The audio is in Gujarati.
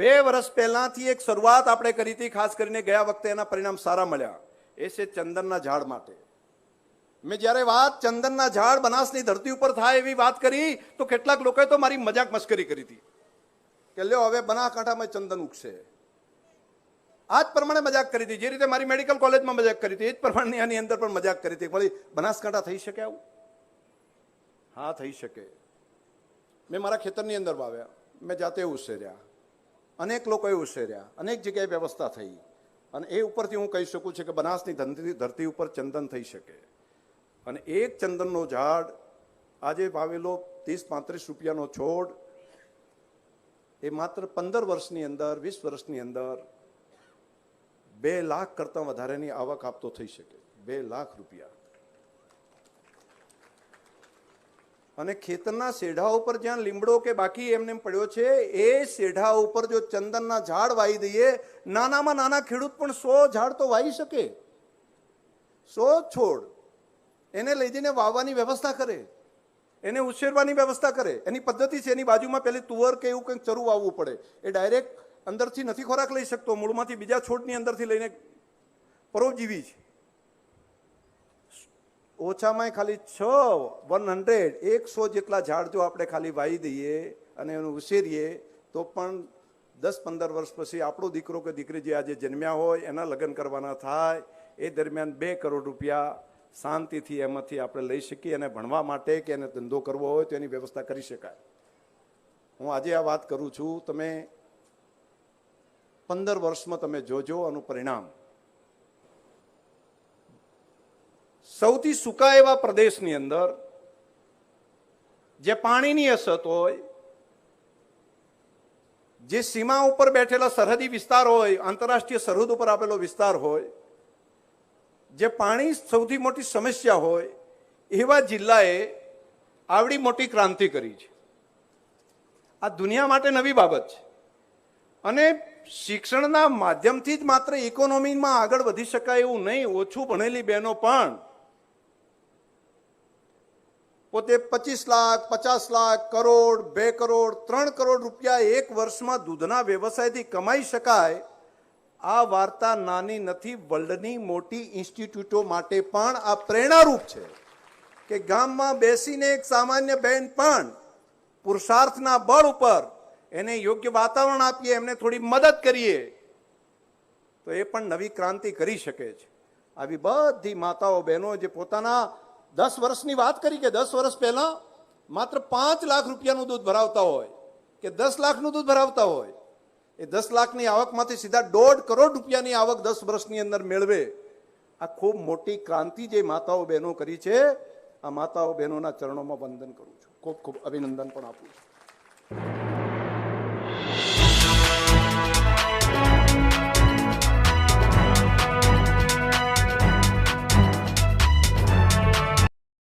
બે વર્ષ પહેલાંથી એક શરૂઆત આપણે કરી હતી, ખાસ કરીને ગયા વખતે એના પરિણામ સારા મળ્યા. એ છે ચંદનના ઝાડ માટે. મેં જ્યારે વાત ચંદનના ઝાડ બનાસની ધરતી ઉપર થાય એવી વાત કરી, તો કેટલાક લોકોએ તો મારી મજાક મસ્કરી કરી હતી. કે લ્યો, હવે બનાસકાંઠામાં ચંદન ઉગશે. આ જ પ્રમાણે મજાક કરી હતી. જે રીતે મારી મેડિકલ કોલેજમાં મજાક કરી હતી, એ જ પ્રમાણે આની અંદર પણ મજાક કરી હતી. વળી બનાસકાંઠા થઈ શકે આવું? હા, થઈ શકે. મેં મારા ખેતરની અંદર વાવ્યા. મેં જાતે ઉછેર્યા. અનેક લોકોએ ઉછેર્યા. અનેક જગ્યાએ વ્યવસ્થા થઈ. અને એ ઉપરથી હું કહી શકું છું કે બનાસની ધરતી ઉપર ચંદન થઈ શકે. અને એક ચંદનનો ઝાડ આજે વાવેલો ત્રીસ પાંત્રીસ રૂપિયાનો છોડ, એ માત્ર પંદર વર્ષની અંદર, વીસ વર્ષની અંદર બે લાખ કરતાં વધારેની આવક આપતો થઈ શકે. બે લાખ રૂપિયા. અને ખેતરના શેઢા ઉપર જ્યાં લીમડો કે બાકી એમને પડ્યો છે, એ શેઢા ઉપર જો ચંદનના ઝાડ વાવી દઈએ, નાનામાં નાના ખેડૂત પણ સો ઝાડ તો વાવી શકે. સો છોડ. એને લઈ જઈને વાવવાની વ્યવસ્થા કરે. એને ઉછેરવાની વ્યવસ્થા કરે. એની પદ્ધતિ છે, એની બાજુમાં પેલી તુવર કે એવું કંઈક ચરું વાવવું પડે. એ ડાયરેક્ટ અંદરથી નથી ખોરાક લઈ શકતો. મૂળમાંથી બીજા છોડની અંદરથી લઈને પરોપજીવી છે ઓછામાં ખાલી છ વન હંડ્રેડ એકસો જેટલા ઝાડ જો આપણે ખાલી વાવી દઈએ અને એનું ઉછેરીએ, તો પણ દસ, પંદર વર્ષ પછી આપણો દીકરો કે દીકરી જે આજે જન્મ્યા હોય, એના લગ્ન કરવાના થાય, એ દરમિયાન બે કરોડ રૂપિયા શાંતિથી એમાંથી આપણે લઈ શકીએ અને ભણવા માટે કે એને ધંધો કરવો હોય તો એની વ્યવસ્થા કરી શકાય. હું આજે આ વાત કરું છું, તમે પંદર વર્ષમાં તમે જોજો આનું પરિણામ. સૌથી સૂકા એવા પ્રદેશની અંદર જે પાણીની અછત હોય, જે સીમા ઉપર બેઠેલા સરહદી વિસ્તાર હોય, આંતરરાષ્ટ્રીય સરહદ ઉપર આપેલો વિસ્તાર હોય, જે પાણી સૌથી મોટી સમસ્યા હોય, એવા જિલ્લાએ આવડી મોટી ક્રાંતિ કરી છે. આ દુનિયા માટે નવી બાબત છે. અને શિક્ષણના માધ્યમથી જ માત્ર ઇકોનોમીમાં આગળ વધી શકાય એવું નહીં, ઓછું ભણેલી બહેનો પણ પોતે પચીસ લાખ, પચાસ લાખ, કરોડ, બે કરોડ, ત્રણ કરોડ રૂપિયા એક વર્ષમાં દૂધના વ્યવસાયથી કમાઈ શકાય, આ વાર્તા નાની નથી, વર્લ્ડની મોટી ઇન્સ્ટિટ્યૂટો માટે પણ આ પ્રેરણારૂપ છે કે ગામમાં બેસીને એક સામાન્ય બેન પણ પુરુષાર્થના બળ ઉપર એને યોગ્ય વાતાવરણ આપીએ, એમને થોડી મદદ કરીએ, તો એ પણ નવી ક્રાંતિ કરી શકે છે. આવી બધી માતાઓ, બહેનો જે પોતાના દસ વર્ષની વાત કરી કે દસ વર્ષ પહેલાં માત્ર પાંચ લાખ રૂપિયાનું દૂધ ભરાવતા હોય, કે દસ લાખનું દૂધ ભરાવતા હોય, એ દસ લાખની આવકમાંથી સીધા દોઢ કરોડ રૂપિયાની આવક દસ વર્ષની અંદર મેળવે. આ ખૂબ મોટી ક્રાંતિ જે માતાઓ બહેનો કરી છે, આ માતાઓ બહેનોના ચરણોમાં વંદન કરું છું. ખૂબ ખૂબ અભિનંદન પણ આપું છું.